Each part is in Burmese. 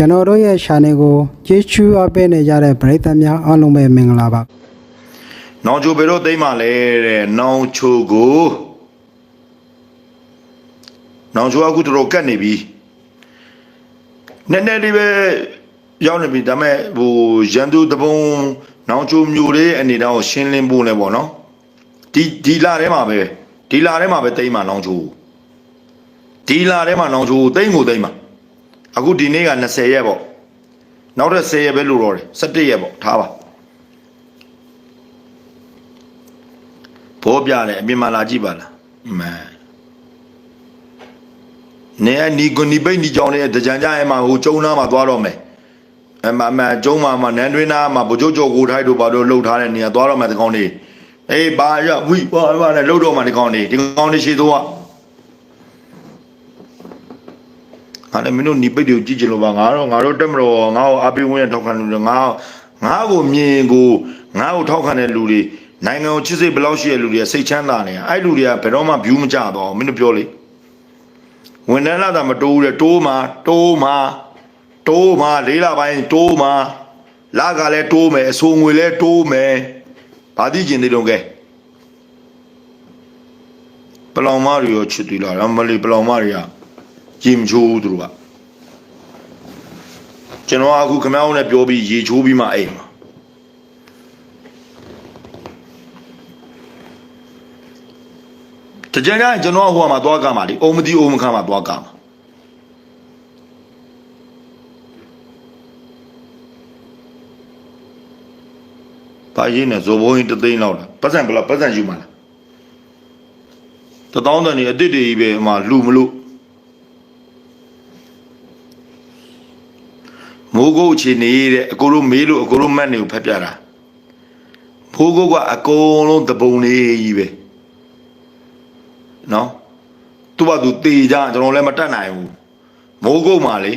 ကျွန်တော်တို့ရဲ့ channel ကိုကြည့်ရှုအပ်ပေးနေကြတဲ့ပရိသတ်များအားလုံးပဲမင်္ဂလာပါနောင်ချိုဘယ်တော့သိမ့်မှလဲတဲ့နောင်ချိုကိုနောင်ချိုကအခုတော်တော်ကတ်နေပြီနည်းနည်းလေးပဲရောက်နေပြီဒါပေမဲ့ဟိုရန်သူတပုံနောင်ချိုမျိုးလေးအနေတော့ရှင်းလင်းဖို့လဲပေါ့နော်ဒီဒီလာထဲမှာပဲဒီလာထဲမှာပဲသိမ့်မှနောင်ချိုဒီလာထဲမှာနောင်ချိုသိမ့်ကိုသိမ့်မှ အခုဒီနေ့က20ရက်ပေါ့နောက်ထပ်10ရက်ပဲလို့တော့တယ်17ရက်ပေါ့ထားပါဘောပြတယ်အပြင်မှာလာကြည့်ပါလားမှန်နေအနီကွန်ဒီပိတ်ဒီကြောင်တဲ့တကြံကြရဲ့မှာဟိုကျုံနာမှာသွားတော့မယ်အမအမကျုံမှာမှာနန်းတွင်းနာမှာဗကြိုးကြော်ကိုထိုက်တို့ဘာလို့လှုပ်ထားတဲ့နေရာသွားတော့မယ်ဒီကောင်လေးအေးဘာရဝိဘာဘာနဲ့လှုပ်တော့မှာဒီကောင်လေးဒီကောင်လေးရှိတော့ အဲ့ဒါမင်းတို့ညီပိတ်တွေကိုကြည့်ကြလို့ပါငါတော့ငါတို့တက်မတော်ငါ့ကိုအပိဝင်းရထောက်ခံလို့ငါငါ့ကိုမြင်ကိုငါ့ကိုထောက်ခံတဲ့လူတွေနိုင်ငံကိုချစ်စိတ်ဘယ်လောက်ရှိတဲ့လူတွေကစိတ်ချမ်းသာနေအဲ့လူတွေကဘယ်တော့မှ view မကြတော့မင်းတို့ပြောလေဝန်ထမ်းလာတာမတိုးတဲ့တိုးမှာတိုးမှာတိုးမှာလေးလာပိုင်းတိုးမှာလာကလည်းတိုးမယ်အဆိုငွေလည်းတိုးမယ်ဘာသိကျင်သေးတော့ကဲပလောင်မတွေရောချစ်သေးလားမလေးပလောင်မတွေက ကြင်ချိုးသူတို့ကကျွန်တော်အခုခမောင်းနဲ့ပြောပြီးရေချိုးပြီးမှအိမ်မှာတကြံကြရင်ကျွန်တော်ဟိုမှာသွားကမှာလေအုံမတိအုံမခမှာသွားကမှာပါရင်နဲ့ဇော်ဘုံကြီးတသိန်းလောက်လားပတ်စံဘယ်လောက်ပတ်စံယူမှာလားတသောင်းတန်နေအစ်စ်တွေကြီးပဲအမှလူမလို့ မိုးကုတ်အခြေနေတဲ့အကိုတို့မေးလို့အကိုတို့မတ်နေကိုဖက်ပြတာမိုးကုတ်ကအကုန်လုံးတပုံလေးကြီးပဲနော်သူ့ဘာသူတေကြကျွန်တော်လည်းမတတ်နိုင်ဘူးမိုးကုတ်မှာလေ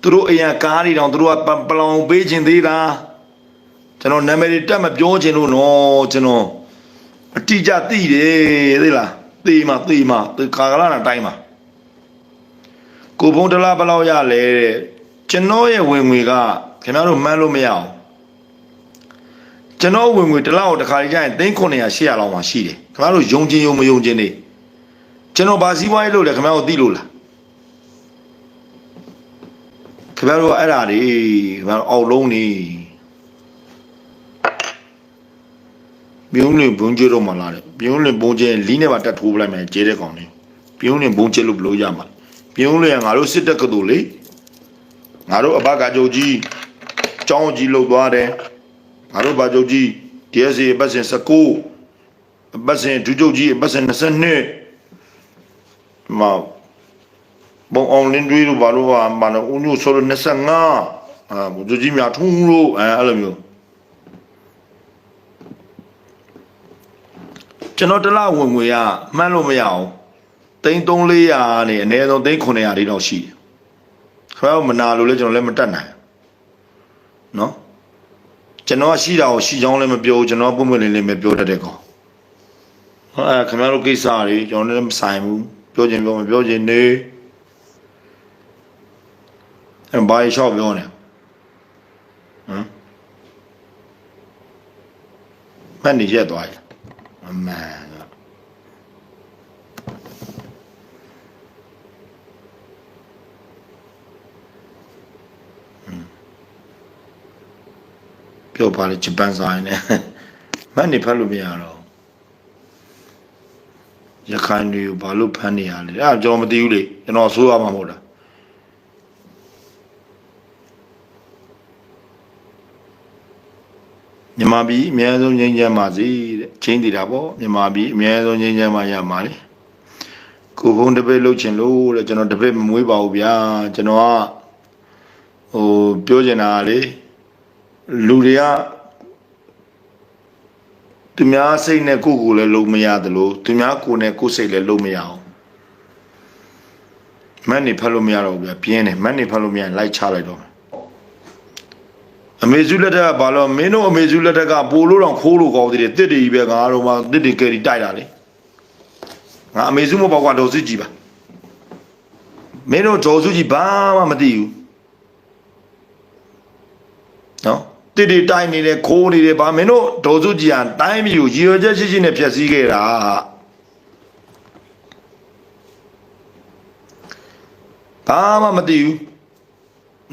သူတို့အရင်ကားတွေတောင်သူတို့ကပပလောင်ပေးခြင်းသေးတာကျွန်တော်နာမည်တွေတက်မပြောခြင်းလို့နော်ကျွန်တော်အတိအကျသိတယ်သိလားသိမှသိမှသူကာကလာနာတိုင်းမှာကိုဘုံတလားဘယ်လောက်ရလဲတဲ့ ကျွန်တော်ရဲ့ဝင်ငွေကခင်ဗျားတို့မှန်းလို့မရအောင်ကျွန်တော်ဝင်ငွေတစ်လောက်တစ်ခါကြီးကျရင်သိန်း900 800လောက်မှရှိတယ်ခင်ဗျားတို့ယုံချင်းယုံမယုံချင်းနေကျွန်တော်ဘာစည်းဝါးရေးလုပ်လဲခင်ဗျားတို့သိလို့လားခင်ဗျားတို့အဲ့ဒါတွေခင်ဗျားတို့အောက်လုံးနေပြုံးလင်ဘုံကျတော့မှလာတယ်ပြုံးလင်ဘုံကျလီးနဲ့ပါတက်ထိုးပလိုက်မယ်ကျဲတဲ့ကောင်လေးပြုံးလင်ဘုံကျလို့ဘလို့ရမှာပြုံးလင်ကငါတို့စစ်တပ်ကတူလေ ငါတို့အဘကကြုတ်ကြီးចောင်းကြီးလှုပ်သွားတယ်ငါတို့ဘာကြုတ်ကြီး DSA အပတ်စဉ်19အပတ်စဉ်ဒုကြုတ်ကြီးအပတ်စဉ်22မဘုံအောင်လင်းတွေးလို့ဘာလို့ဟာမနဦးညိုဆိုလို့25အာဘုကြုတ်ကြီးများထုံးလို့အဲအဲ့လိုမျိုးကျွန်တော်တစ်လဝင်ငွေကမှန်းလို့မရအောင်သိန်း3400နဲ့အနည်းဆုံးသိန်း900လေးတော့ရှိတယ် ခွဲမနာလို့လဲကျွန်တော်လည်းမတက်နိုင်နော်ကျွန်တော်ကရှိတာကိုရှိချောင်းလည်းမပြောဘူးကျွန်တော်ပုံမှန်လေးလေးပဲပြောတတ်တဲ့ကောင်ဟောအဲခင်ဗျားတို့ကိစ္စတွေကျွန်တော်လည်းမဆိုင်ဘူးပြောချင်ပြောမပြောချင်နေအဲဘာရှောက်ပြောနေဟမ်မန်နေရက်သွားရအမှန် ပြောပါလေဂျပန်ဆိုင်နဲ့မတ်နေဖတ်လို့မရတော့ရခိုင်တွေကိုဘာလို့ဖမ်းနေရလဲအဲ့ဒါကျွန်တော်မသိဘူးလေကျွန်တော်ဆိုးရမှာမဟုတ်လားမြန်မာပြည်အများဆုံးငြိမ်းချမ်းပါစေတဲ့ချင်းတည်တာပေါ့မြန်မာပြည်အများဆုံးငြိမ်းချမ်းပါရမှာလေကိုဖုံးတစ်ပိတ်လုပ်ချင်လို့တဲ့ကျွန်တော်တစ်ပိတ်မမွေးပါဘူးဗျာကျွန်တော်ကဟိုပြောချင်တာကလေ လူတွေကသူများစိတ်နဲ့ကိုယ့်ကိုယ်လည်းလုံးမရတယ်လို့သူများကိုယ်နဲ့ကိုယ်စိတ်လည်းလုံးမရအောင်မတ်နေဖတ်လို့မရတော့ဘူးဗျာပြင်းတယ်မတ်နေဖတ်လို့မရရင်လိုက်ချလိုက်တော့မယ်အမေစုလက်ထက်ကဘာလို့မင်းတို့အမေစုလက်ထက်ကပိုလို့တော့ခိုးလို့ကောင်းသေးတယ်တစ်တည်းကြီးပဲငါတို့မှတစ်တည်းကယ်ရီတိုက်တာလေငါအမေစုမပေါ့ကွာဒေါ်စုကြည့်ပါမင်းတို့ဒေါ်စုကြည့်ဘာမှမသိဘူး နော် တိတိတိုင်းနေတယ်ခိုးနေတယ်ဗာမင်းတို့ဒေါ်စုကြီးကတိုင်းပြည်ကိုရည်ရွယ်ချက်ရှိရှိနဲ့ဖျက်ဆီးခဲ့တာဘာမှမသိဘူး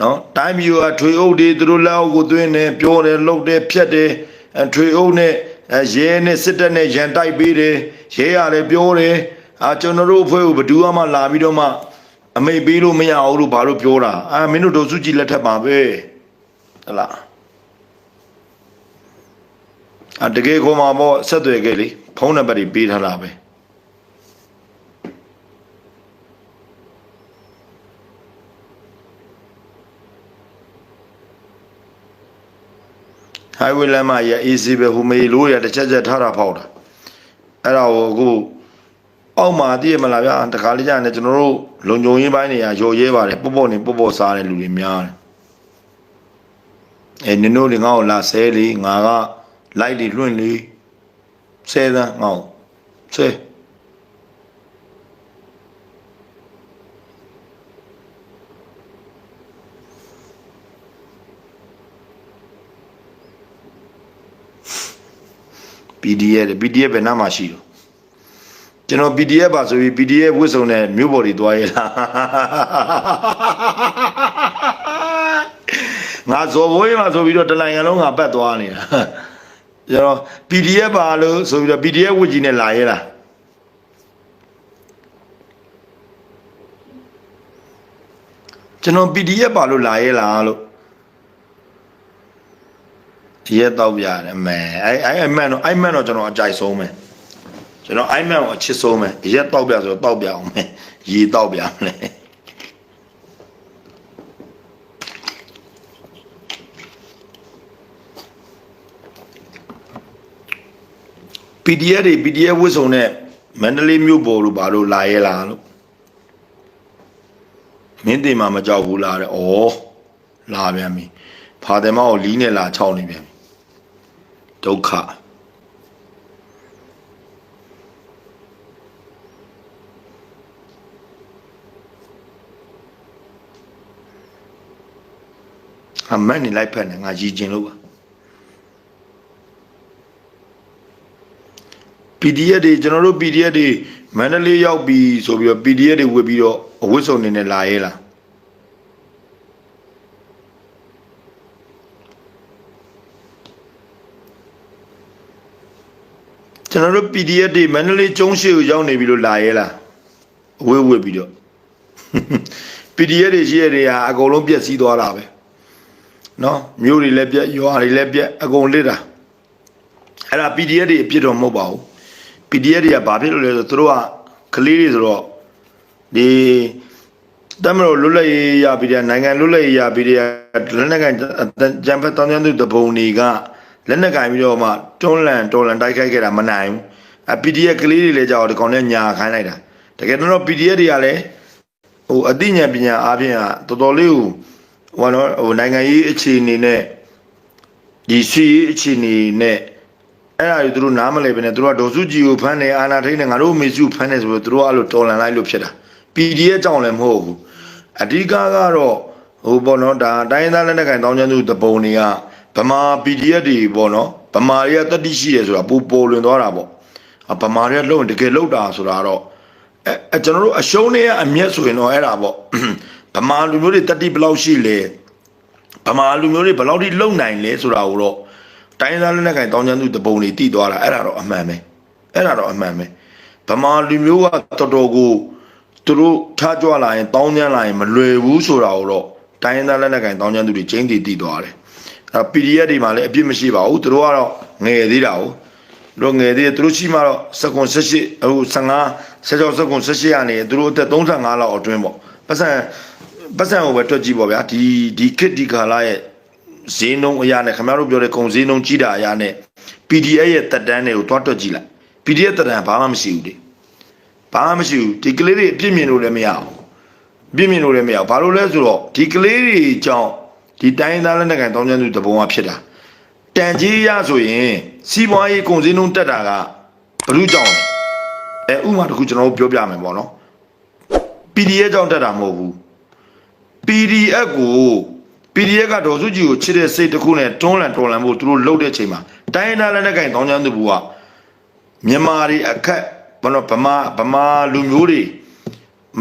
နော်တိုင်းပြည်ကထွေအုပ်တွေသူတို့လက်အောက်ကိုသွင်းတယ်ပြောတယ်လှုပ်တယ်ဖြတ်တယ်အထွေအုပ်နဲ့အဲရဲနဲ့စစ်တပ်နဲ့ရန်တိုက်ပေးတယ်ရဲရတယ်ပြောတယ်အာကျွန်တော်တို့အဖွဲ့ကိုဘယ်သူမှလာပြီးတော့မှအမိတ်ပေးလို့မရအောင်လို့ဘာလို့ပြောတာအာမင်းတို့ဒေါ်စုကြီးလက်ထက်ပါပဲဟတ်လားအ တကယ်ခေါ်မှာပေါ့ဆက်သွယ်ခဲ့လေဖုန်းနံပါတ်တွေပေးထားတာပဲဟိုင်ဝေးလမ်းမရဲ့ AC ပဲဟိုမေလို့ရတစ်ချက်ချက်ထားတာဖောက်တာအဲ့ဒါကိုအခုအောက်မှာတည့်ရမလားဗျာတခါလေးကြာနေကျွန်တော်တို့လုံခြုံရေးပိုင်းနေရရော်ရဲပါတယ်ပေါ့ပေါ့နေပေါ့ပေါ့စားတဲ့လူတွေများတယ်အဲနင်တို့တွေငါ့ကိုလာဆဲလေငါက လိုက်လေလွင့်လေဆဲသန်းငါ့ကိုဆဲ။ PDF တဲ့ PDF ဘယ်နားမှာရှိတော့ကျွန်တော် PDF ပါဆိုပြီး PDF ဝစ်စုံနဲ့မြို့ပေါ်တွေသွားရလားငါဇော်ဘွေးမှာဆိုပြီးတော့တလိုင်ကလုံးငါပတ်သွားနေတာ ကျွန်တော် PDF ပါလို့ဆိုပြီးတော့ PDF ဝစ်ကြီးနဲ့လာရဲလားကျွန်တော် PDF ပါလို့လာရဲလားလို့ရဲတော့ပြရတယ်အမဲအဲ့အဲ့အဲ့မန်တော့အဲ့မန်တော့ကျွန်တော်အကြိုက်ဆုံးပဲကျွန်တော်အဲ့မန်ကိုအချစ်ဆုံးပဲရဲတော့ပြဆိုတော့တော့ပြအောင်မယ်ရေတော့ပြမလဲ PDF တွေ PDF ဝစ်စုံနဲ့မန္တလေးမြို့ပေါ်လို့ဘာလို့လာရဲလားလို့မင်းတင်မှာမကြောက်ဘူးလားတဲ့ဩလာပြန်ပြီဖာတယ်မောက်ကိုလီးနဲ့လာချောင်းနေပြန်ပြီဒုက္ခအမန်နေလိုက်ဖက်နေငါရည်ကျင်လို့ပါ PDF တွေကျွန်တော်တို့ PDF တွေမန္တလေးရောက်ပြီဆိုပြီးတော့ PDF တွေဝတ်ပြီးတော့အဝတ်စုံနေနဲ့လာရဲလားကျွန်တော်တို့ PDF တွေမန္တလေးကျုံးရှိကိုရောက်နေပြီလို့လာရဲလားအဝတ်ဝတ်ပြီးတော့ PDF တွေရှိရတွေဟာအကုန်လုံးပြက်စီးသွားတာပဲเนาะမြို့တွေလည်းပြက်ရွာတွေလည်းပြက်အကုန်လစ်တာအဲ့ဒါ PDF တွေအပြစ်တော့မဟုတ်ပါဘူး PDF တွေကဘာဖြစ်လို့လဲဆိုတော့သူတို့ကကလေးတွေဆိုတော့ဒီတမလို့လွတ်လပ်ရေးရပြီးတဲ့နိုင်ငံလွတ်လပ်ရေးရပြီးတဲ့လက်နက်ကန်ဂျမ်ဖတ်တောင်းကျမ်းသူတပုံတွေကလက်နက်ကန်ပြီးတော့မှတွန်းလန်တော်လန်တိုက်ခိုက်ခဲ့တာမနိုင်ဘူးအ PDF ကလေးတွေလည်းကြောက်ဒီကောင်နဲ့ညာခိုင်းလိုက်တာတကယ်တော့ PDF တွေကလည်းဟိုအသိဉာဏ်ပညာအားဖြင့်ကတော်တော်လေးဟိုဟိုနော်ဟိုနိုင်ငံရေးအခြေအနေနဲ့ဒီစီရေးအခြေအနေနဲ့ အဲ့ဒါတွေသူတို့နားမလဲပဲနဲ့သူတို့ကဒေါ်စုကြည်ကိုဖမ်းတယ်အာနာထိန်တယ်ငါတို့မေစုဖမ်းတယ်ဆိုတော့သူတို့ကအဲ့လိုတော်လန်လိုက်လို့ဖြစ်တာ PDF ကြောင့်လည်းမဟုတ်ဘူးအဓိကကတော့ဟိုပေါ့နော်ဒါတိုင်းသားလက်နက်ကန်တောင်းကျမ်းသူတပုံတွေကဗမာ PDF တွေပေါ့နော်ဗမာတွေကတတိရှိတယ်ဆိုတာပူပေါ်လွင်သွားတာပေါ့အဗမာတွေကလုံတကယ်လုံတာဆိုတာတော့အဲအဲကျွန်တော်တို့အရှုံးတွေကအမျက်ဆိုရင်တော့အဲ့ဒါပေါ့ဗမာလူမျိုးတွေတတိဘယ်လောက်ရှိလဲဗမာလူမျိုးတွေဘယ်လောက်ထိလုံနိုင်လဲဆိုတာကိုတော့ တိုင်းသားလက်နက်ကင်တောင်းကျမ်းသူတပုံတွေတည်သွားတာအဲ့ဒါတော့အမှန်ပဲအဲ့ဒါတော့အမှန်ပဲဗမာလူမျိုးကတော်တော်ကိုသူတို့ထားကြွလာရင်တောင်းကျမ်းလာရင်မလွယ်ဘူးဆိုတာကိုတော့တိုင်းသားလက်နက်ကင်တောင်းကျမ်းသူတွေကျင်းတည်တည်သွားတယ်အဲ PDF တွေမှာလည်းအပြစ်မရှိပါဘူးသူတို့ကတော့ငယ်သေးတာဟုတ်သူတို့ငယ်သေးတယ်သူတို့ရှိမှတော့စကွန်18ဟို15 16စကွန်18ကနေသူတို့အသက်35လောက်အတွင်းပေါ့ပတ်စံပတ်စံကိုပဲတွက်ကြည့်ပေါ့ဗျာဒီဒီခစ်ဒီကာလာရဲ့ ဈေးနှုန်းအရာနဲ့ခင်ဗျားတို့ပြောတဲ့ကုန်ဈေးနှုန်းကြီးတာအရာနဲ့ PDF ရဲ့တက်တန်းတွေကိုတွားတွက်ကြည့်လိုက် PDF တက်တန်းဘာမှမရှိဘူးလေဘာမှမရှိဘူးဒီကလေးတွေအပြစ်မြင်လို့လည်းမရဘူးအပြစ်မြင်လို့လည်းမရဘူးဘာလို့လဲဆိုတော့ဒီကလေးတွေကြောင့်ဒီတိုင်းသားလက်နက်ကန်တောင်းကျမ်းသူတပုံကဖြစ်တာတန်ကြီးရဆိုရင်စီးပွားရေးကုန်ဈေးနှုန်းတက်တာကဘ누구ကြောင့်လဲအဲဥမာတစ်ခုကျွန်တော်တို့ပြောပြမယ်ပေါ့နော် PDF ကြောင့်တက်တာမဟုတ်ဘူး PDF ကို PDF ကဒေါ်စုကြည်ကိုချစ်တဲ့စိတ်တစ်ခုနဲ့တွန်းလှန်တော်လှန်ဖို့သူတို့လှုပ်တဲ့ချိန်မှာတိုင်းရင်းသားလက်နက်ကိုင်တောင်းချမ်းသူဘူးကမြန်မာတွေအခက်ဘယ်တော့ဗမာဗမာလူမျိုးတွေ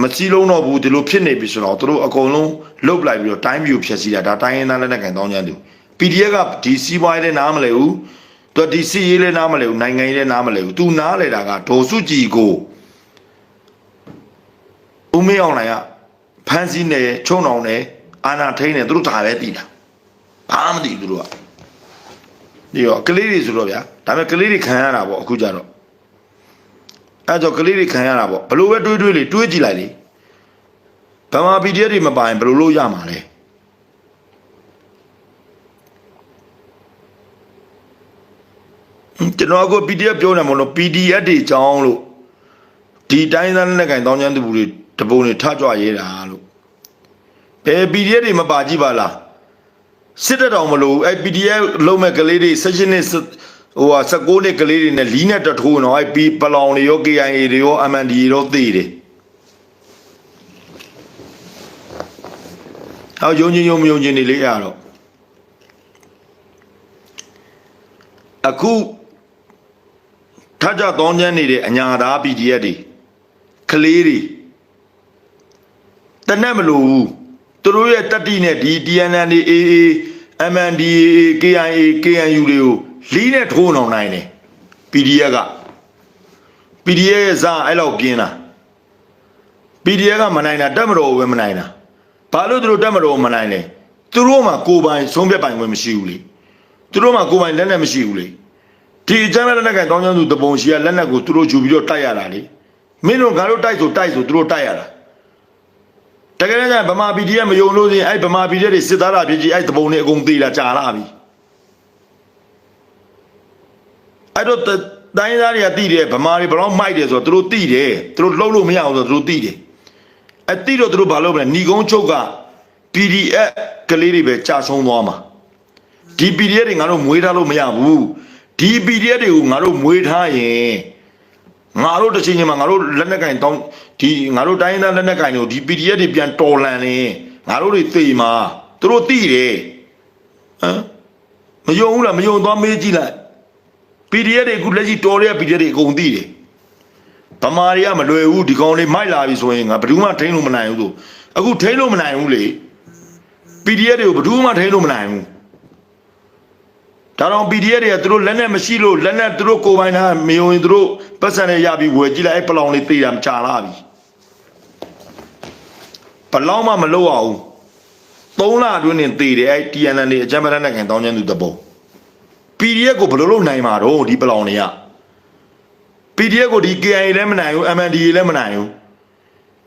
မစည်းလုံးတော့ဘူးဒီလိုဖြစ်နေပြီဆိုတော့သူတို့အကုန်လုံးလှုပ်လိုက်ပြီးတော့တိုင်းပြည်ကိုဖျက်ဆီးတာဒါတိုင်းရင်းသားလက်နက်ကိုင်တောင်းချမ်းသူ PDF ကဒီစီးပွားရေးလည်းနားမလဲဘူးသူဒီစီရေးလည်းနားမလဲဘူးနိုင်ငံရေးလည်းနားမလဲဘူးသူနားလဲတာကဒေါ်စုကြည်ကိုဦးမေအောင်နိုင်ကဖမ်းဆီးနေချုံအောင်နေ အာနာထိန်နေသူတို့ဒါပဲတည်တာဘာမှမသိဘူးသူတို့ကဒီရောကလေးတွေဆိုတော့ဗျာဒါပေမဲ့ကလေးတွေခံရတာပေါ့အခုကြတော့အဲကြောင့်ကလေးတွေခံရတာပေါ့ဘလို့ပဲတွေးတွေးလေတွေးကြည့်လိုက်လေဗမာ PDF တွေမပိုင်ဘလို့လို့ရမှာလဲကျွန်တော်က PDF ပြောနေမလို့ PDF တွေကြောင်းလို့ဒီတိုင်းသားလက်နက်ကင်တောင်းချမ်းသူတွေတပုံတွေထကြွရဲတာလို့ ဘယ် PDF တွေမပါကြည့်ပါလားစစ်တပ်တော်မလို့အဲ့ PDF လုံးမဲ့ကလေးတွေ session နဲ့ဟိုဟာ16နှစ်ကလေးတွေနဲ့လီးနဲ့တထိုးနော်အဲ့ P ပလောင်တွေရော KIA တွေရော MND တွေရောသိတယ်ဟောယုံကြည်ယုံမယုံကြည်နေလေရတော့အခုထကြတောင်းချမ်းနေတဲ့အညာသား PDF တွေကလေးတွေတနက်မလို့ဘူး သူတို့ရဲ့တက်တိနဲ့ဒီ TNN တွေ AA MNDAA KIA KNU တွေကိုလီးနဲ့ထိုးအောင်နိုင်တယ် PDF က PDF ရဲ့ဇာအဲ့လောက်ပြင်းတာ PDF ကမနိုင်တာတက်မတော်ဘူးပဲမနိုင်တာဘာလို့သူတို့တက်မတော်မနိုင်လဲသူတို့မှကိုယ်ပိုင်ဆုံးဖြတ်ပိုင်ခွင့်မရှိဘူးလေသူတို့မှကိုယ်ပိုင်လက်နက်မရှိဘူးလေဒီအကြမ်းလက်နက်ကတောင်းချမ်းသူတပုံရှိရလက်နက်ကိုသူတို့ယူပြီးတော့တိုက်ရတာလေမင်းတို့ငါတို့တိုက်ဆိုတိုက်ဆိုသူတို့တိုက်ရတာ တကယ်တမ်းဗမာ PDF မယုံလို့စင်အဲ့ဗမာ PDF တွေစစ်သားတာဖြစ်ကြီးအဲ့တပုံတွေအကုန်သေးတာကြာလာပြီအဲ့တော့တိုင်းသားတွေကတိတယ်ဗမာတွေဘယ်တော့မိုက်တယ်ဆိုတော့သူတို့တိတယ်သူတို့လှုပ်လို့မရအောင်ဆိုတော့သူတို့တိတယ်အဲ့တိတော့သူတို့ဘာလုပ်မလဲညီကုန်းချုပ်က PDF ကလေးတွေပဲကြာဆုံးသွားမှာဒီ PDF တွေငါတို့မွေးထားလို့မရဘူးဒီ PDF တွေကိုငါတို့မွေးထားရင် ငါတို့တစ်ချိန်ချိန်မှာငါတို့လက်နက်ကင်တောင်းဒီငါတို့တိုင်းသားလက်နက်ကင်တွေကိုဒီ PDF တွေပြန်တော်လန်နေငါတို့တွေသိမှာသူတို့သိတယ်ဟမ်မယုံဘူးလားမယုံသွားမေးကြည့်လိုက် PDF တွေအခုလက်ရှိတော်တဲ့ PDF တွေအကုန်သိတယ်ဗမာတွေကမလွယ်ဘူးဒီကောင်လေးမိုက်လာပြီဆိုရင်ငါဘယ်သူမှထိန်းလို့မနိုင်ဘူးဆိုအခုထိန်းလို့မနိုင်ဘူးလေ PDF တွေကိုဘယ်သူမှထိန်းလို့မနိုင်ဘူး ဒါတော့ PDF တွေကသူတို့လက်နဲ့မရှိလို့လက်နဲ့သူတို့ကိုယ်ပိုင်ထားမယုံရင်သူတို့ပတ်စံနဲ့ရပြီးဝယ်ကြည့်လိုက်အဲ့ပလောင်လေးသေးတာမချလာပြီပလောင်မှမလို့အောင်သုံးလအတွင်းနဲ့သေးတယ်အဲ့ TNN တွေအကြမ်းဖက်တဲ့ခံတောင်းချမ်းသူတပုံ PDF ကိုဘယ်လိုလုပ်နိုင်မှာတော့ဒီပလောင်တွေက PDF ကိုဒီ KIA လည်းမနိုင်ဘူး MNDA လည်းမနိုင်ဘူး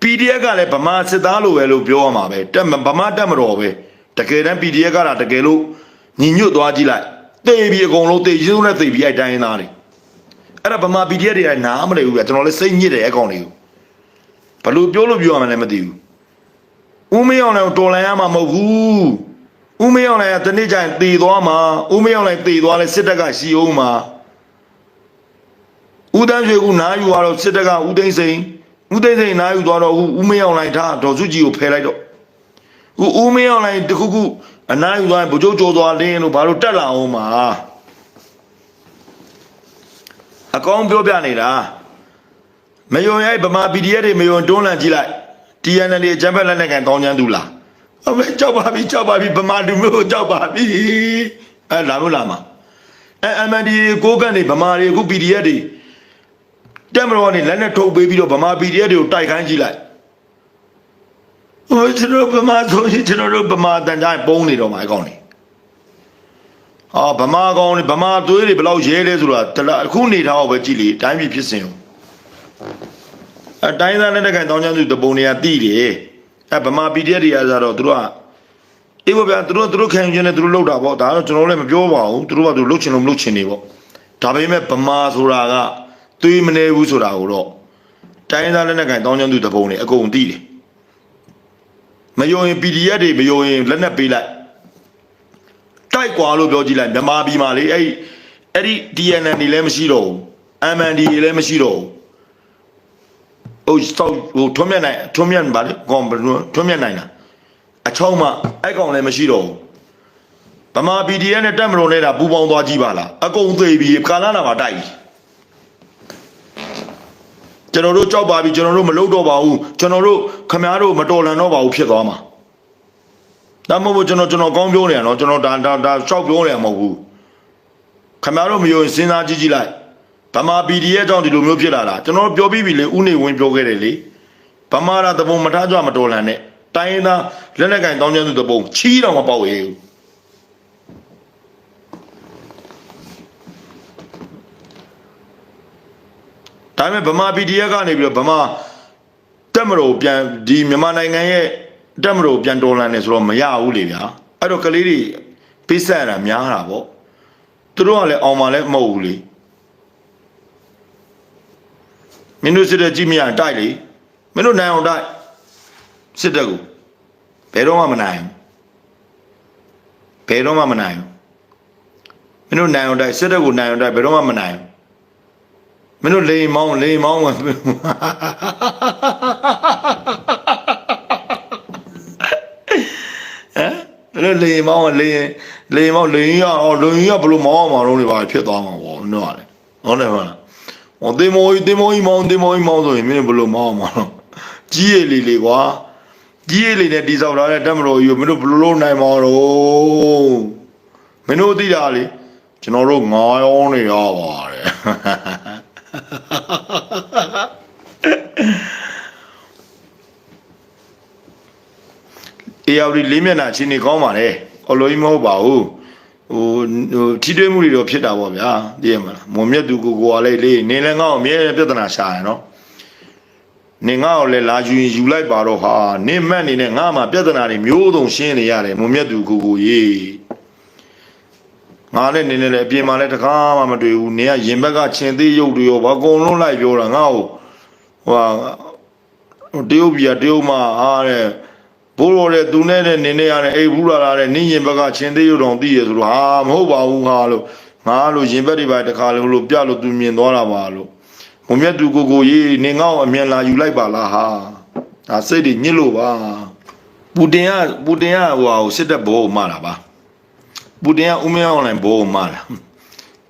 PDF ကလည်းဗမာစစ်သားလိုပဲလို့ပြောရမှာပဲတက်မဗမာတက်မတော်ပဲတကယ်တမ်း PDF ကတာတကယ်လို့ညီညွတ်သွားကြည့်လိုက် တေးပြီးအကုန်လုံးတေးရုံးနဲ့တေးပြီးအဲ့တိုင်းရင်းသားတွေအဲ့ဒါဗမာ PDF တွေကနားမလည်ဘူးဗျကျွန်တော်လည်းစိတ်ညစ်တယ်အကောင်တွေကိုဘယ်လိုပြောလို့ပြောရမှန်းလည်းမသိဘူးဦးမင်းအောင်လည်းတော်လန်ရမှာမဟုတ်ဘူးဦးမင်းအောင်လည်းတနေ့ကျရင်တေသွားမှာဦးမင်းအောင်လည်းတေသွားလဲစစ်တပ်ကရှီအောင်မှာဦးတန်းရွှေကနားယူသွားတော့စစ်တပ်ကဦးသိန်းစိန်ဦးသိန်းစိန်နားယူသွားတော့ဦးမင်းအောင်လည်းထားဒေါ်စုကြည်ကိုဖယ်လိုက်တော့ဦးဦးမင်းအောင်လည်းတခုခု အနားယူသွားရင်ဗိုလ်ချုပ်ကျော်သွားလင်းလို့ဘာလို့တက်လာအောင်မှာအကောင်ပြောပြနေတာမယုံရဲ့ဗမာ PDF တွေမယုံတွန်းလှန်ကြည့်လိုက် TNL အကြမ်းဖက်လက်နက်ကန်တောင်းချမ်းသူလားအမေကြောက်ပါပြီကြောက်ပါပြီဗမာလူမျိုးကိုကြောက်ပါပြီအဲလာလို့လာမှာအဲ MND ကိုကနေဗမာတွေအခု PDF တွေတက်မတော်နေလက်နဲ့ထုတ်ပေးပြီးတော့ဗမာ PDF တွေကိုတိုက်ခိုင်းကြည့်လိုက် ဟိုကျွန်တော်ဗမာဆိုရင်ကျွန်တော်တို့ဗမာတန်တိုင်းပုံနေတော့မှာအကောင်းနေဟာဗမာကောင်နေဗမာသွေးတွေဘယ်လောက်ရဲလဲဆိုတာတလားအခုနေထားတော့ပဲကြည့်လေတိုင်းပြည်ဖြစ်စဉ်ကိုအတိုင်းသားလက်နက်ကန်တောင်းချမ်းသူတပုံတွေကတိတယ်အဲဗမာ PDF တွေကဆိုတော့သူတို့ကအေးပေါ့ဗျာသူတို့သူတို့ခံယူခြင်းနဲ့သူတို့လောက်တာပေါ့ဒါတော့ကျွန်တော်လည်းမပြောပါဘူးသူတို့ကသူလှုပ်ချင်လို့မလှုပ်ချင်နေပေါ့ဒါပေမဲ့ဗမာဆိုတာကသွေးမနေဘူးဆိုတာကိုတော့တိုင်းသားလက်နက်ကန်တောင်းချမ်းသူတပုံတွေအကုန်တိတယ် မယုံရင် PDF တွေမယုံရင်လက်နက်ပေးလိုက်တိုက်ကွာလို့ပြောကြည့်လိုက်မြန်မာပြည်မှာလေအဲ့အဲ့ဒီ DNN တွေလည်းမရှိတော့ဘူး MND တွေလည်းမရှိတော့ဘူးဟိုစောက်ဟိုထွန်းမြတ်နိုင်ထွန်းမြတ်ပါလေကောင်းဘယ်လိုထွန်းမြတ်နိုင်တာအချောင်းမှအဲ့ကောင်လည်းမရှိတော့ဘူးဗမာ PDF နဲ့တက်မတော်နဲ့တာပူပေါင်းသွားကြည့်ပါလားအကုန်သေးပြီကာလနာမှာတိုက်ပြီ ကျွန်တော်တို့ကြောက်ပါပြီကျွန်တော်တို့မလုပ်တော့ပါဘူးကျွန်တော်တို့ခမားတို့မတော်လန်တော့ပါဘူးဖြစ်သွားမှာဒါမှမဟုတ်ကျွန်တော်ကျွန်တော်ကောင်းပြောနေရနော်ကျွန်တော်ဒါဒါဒါရှောက်ပြောနေရမဟုတ်ဘူးခမားတို့မယုံစဉ်းစားကြည့်ကြည့်လိုက်ဗမာ PDF ကြောင့်ဒီလိုမျိုးဖြစ်လာတာကျွန်တော်ပြောပြီးပြီလေဥနေဝင်ပြောခဲ့တယ်လေဗမာရာတပုံမထားကြမတော်လန်နဲ့တိုင်းရင်းသားလက်လက်ကင်တောင်းကျမ်းသူတပုံချီးတော့မပေါက်ရဘူး ဒါပေမဲ့ဗမာ PDF ကနေပြီးတော့ဗမာတက်မတော်ပြန်ဒီမြန်မာနိုင်ငံရဲ့တက်မတော်ပြန်တော်လန်နေဆိုတော့မရဘူးလေဗျာအဲ့တော့ကလေးတွေပေးဆက်ရတာများတာပေါ့သူတို့ကလည်းအောင်မလည်းမဟုတ်ဘူးလေမင်းတို့စစ်တဲ့ကြည့်မရရင်တိုက်လေမင်းတို့နိုင်အောင်တိုက်စစ်တဲ့ကိုဘယ်တော့မှမနိုင်ဘူးဘယ်တော့မှမနိုင်ဘူးမင်းတို့နိုင်အောင်တိုက်စစ်တဲ့ကိုနိုင်အောင်တိုက်ဘယ်တော့မှမနိုင်ဘူး မင်းတို့လိန်မောင်းလိန်မောင်းဝင်ဟမ်လေလေမောင်းလေလေမောင်းလေရအောင်လေရဘလို့မောင်းအောင်လို့ပါဖြစ်သွားမှာပေါ့နော်လေဟုတ်တယ်မလားဟောတင်မောကြီးတင်မောကြီးမောင်းတင်မောကြီးမောင်းဆိုရင်မင်းဘလို့မောင်းအောင်တော့ကြီးရည်လေးလေးကွာကြီးရည်လေးနဲ့တိဆောက်ထားတဲ့တက်မတော်ကြီးကိုမင်းတို့ဘလို့လို့နိုင်မှာတော့မင်းတို့သိတာလေကျွန်တော်တို့ငါရောင်းနေရပါတယ် အေယာဝတီလေးမျက်နှာချင်းနေကောင်းပါလေအလိုကြီးမဟုတ်ပါဘူးဟိုဟိုထိတွေ့မှုတွေတော့ဖြစ်တာပေါ့ဗျာသိရမလားမွန်မြတ်သူကိုကိုကလေးလေးနေလည်းငါ့ကိုအမြဲပြဿနာရှာရနော်နေငါ့ကိုလည်းလာယူရင်ယူလိုက်ပါတော့ဟာနေမက်နေနဲ့ငါ့မှာပြဿနာတွေမျိုးစုံရှင်းနေရတယ်မွန်မြတ်သူကိုကိုရေး ငါလည်းနေနေလည်းအပြင်မှာလည်းတကားမှမတွေ့ဘူးနေကရင်ဘက်ကချင်းသေးရုပ်တွေရောဘာအကုန်လုံးလိုက်ပြောတာငါ့ကိုဟိုဟာဟိုတရုတ်ပြည်ကတရုတ်မှအားတဲ့ဘိုးတော်တဲ့သူနဲ့တဲ့နင်းနေရတဲ့အိဘူးလာလာတဲ့နင်းရင်ဘက်ကချင်းသေးရုံတောင်သိရဆိုတော့ဟာမဟုတ်ပါဘူးငါလို့ငါလို့ရင်ဘက်တွေပါတခါလုံးလို့ပြလို့သူမြင်သွားတာပါလို့ဘုံမြတ်သူကိုကိုရေးနင်ငေါ့အမြန်လာယူလိုက်ပါလားဟာဒါစိတ်တွေညစ်လို့ပါပူတင်ကပူတင်ကဟိုဟာကိုစစ်တပ်ဘောကိုမှားတာပါ ပူတင်ကဦးမင်းအောင်လိုင်းဘောကိုမှားတာ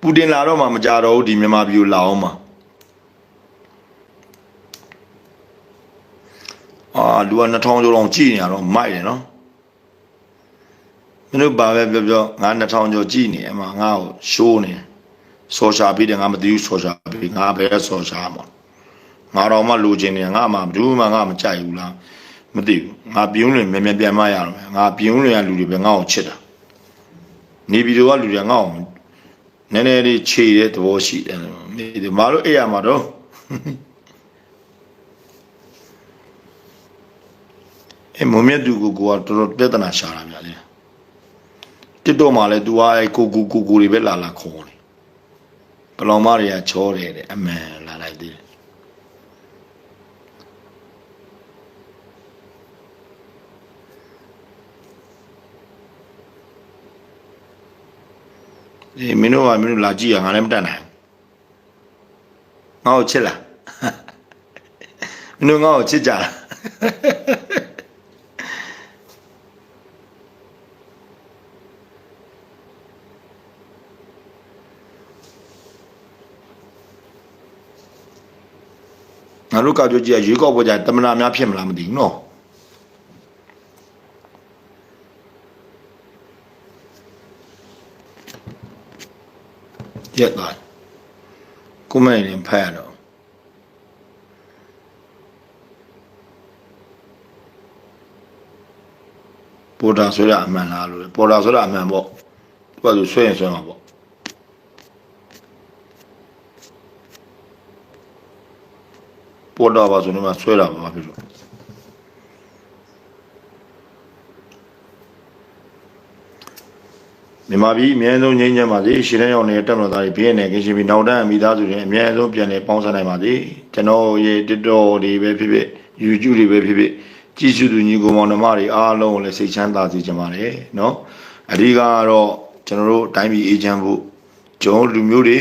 ပူတင်လာတော့မှမကြတော့ဘူးဒီမြန်မာပြည်ကိုလာအောင်မှာအာလူက2000ကျော်လောက်ကြည်နေရတော့မိုက်တယ်နော်မင်းတို့ဘာပဲပြောပြောငါ2000ကျော်ကြည်နေအမှငါ့ကိုရှိုးနေဆော်ရှာပြီးတယ်ငါမသိဘူးဆော်ရှာပြီးငါပဲဆော်ရှာမှာငါတော့မှလိုချင်နေငါမှဘူးမှငါမကြိုက်ဘူးလားမသိဘူးငါပြုံးလွင်မြန်မြန်ပြန်မရတော့မယ်ငါပြုံးလွင်ရလူတွေပဲငါ့ကိုချစ်တာ နေပြည်တော်ကလူတွေငါ့ကိုနည်းနည်းလေးခြေတဲ့သဘောရှိတယ်မေးတယ်မတို့အဲ့ရမှာတော့ အဲမုံမြတ်သူကိုကိုကတော်တော်ပြဿနာရှာတာဗျာလေတစ်တော့မှလဲ तू อ่ะအဲကိုကိုကိုကိုတွေပဲလာလာခေါ်တယ်ဘလောင်မတွေကချောတယ်တဲ့အမှန်လာလိုက်သေးတယ် ဒီမင်းတို့ကမင်းတို့လာကြည့်ရငါလည်းမတတ်နိုင်ဘူးငါ့ကိုချစ်လားမင်းတို့ငါ့ကိုချစ်ကြလားငါတို့ကောက်ကြည့်ရရွေးကောက်ပွဲကြတမနာများဖြစ်မလားမသိဘူးနော် ရက်သွားကိုမဲနေဖတ်ရတော့ပေါ်တာဆိုရအမှန်လားလို့ပေါ်တာဆိုရအမှန်ပေါ့သူကသူဆွဲရင်ဆွဲမှာပေါ့ပေါ်တော့ပါဆိုနေမှာဆွဲတာပါဖြစ်လို့ မြန်မာပြည်အများဆုံးငြိမ်းချမ်းပါစေရှင်တဲ့ရောက်နေတဲ့တက်မတော်သားတွေဘင်းနဲ့ကင်းရှင်ပြီးနောက်တန်းမိသားစုတွေအများဆုံးပြန်လည်ပေါင်းစပ်နိုင်ပါစေကျွန်တော်ရဲ့ TikTok တွေပဲဖြစ်ဖြစ် YouTube တွေပဲဖြစ်ဖြစ်ကြည့်ရှုသူညီကိုမောင်နှမတွေအားလုံးကိုလည်းစိတ်ချမ်းသာစေချင်ပါတယ်เนาะအဓိကကတော့ကျွန်တော်တို့တိုင်းပြည်အေဂျင့်ဖို့ကျွန်တော်လူမျိုးတွေ